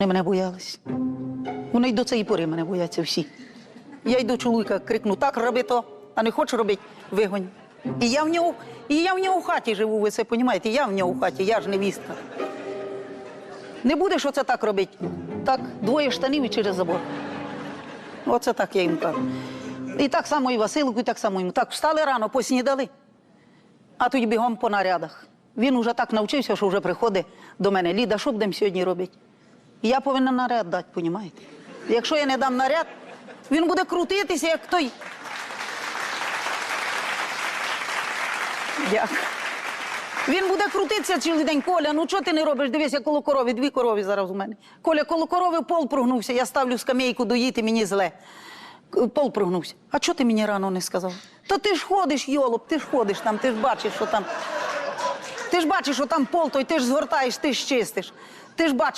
Вони мене боялись. Вони й до цієї пори мене бояться всі. Я й до чоловіка крикну, так роби то, а не хочу робити, вигонь. І я в нього, і я в нього хаті живу, ви це розумієте? Я в нього в хаті, я ж невістка. Не будеш оце так робити. Так, двоє штанів і через забор. Оце так я їм кажу. І так само і Василику, і так само йому. Так, встали рано, поснідали, а тоді бігом по нарядах. Він уже так навчився, що вже приходить до мене. Ліда, що будемо сьогодні робити? Я повинна наряд дати, понімаєте? Якщо я не дам наряд, він буде крутитися, як той. Дякую. Він буде крутитися цілий день. Коля, ну чого ти не робиш? Дивися, коло корови, дві корові зараз у мене. Коля, коло корови пол прогнувся, я ставлю скамейку доїти, мені зле. Пол прогнувся. А чого ти мені рано не сказав? Та ти ж ходиш, йолоп, ти ж ходиш там, ти ж бачиш, що там. Ти ж бачиш, що там пол, той ти ж згортаєш, ти ж чистиш. Ти ж бачиш.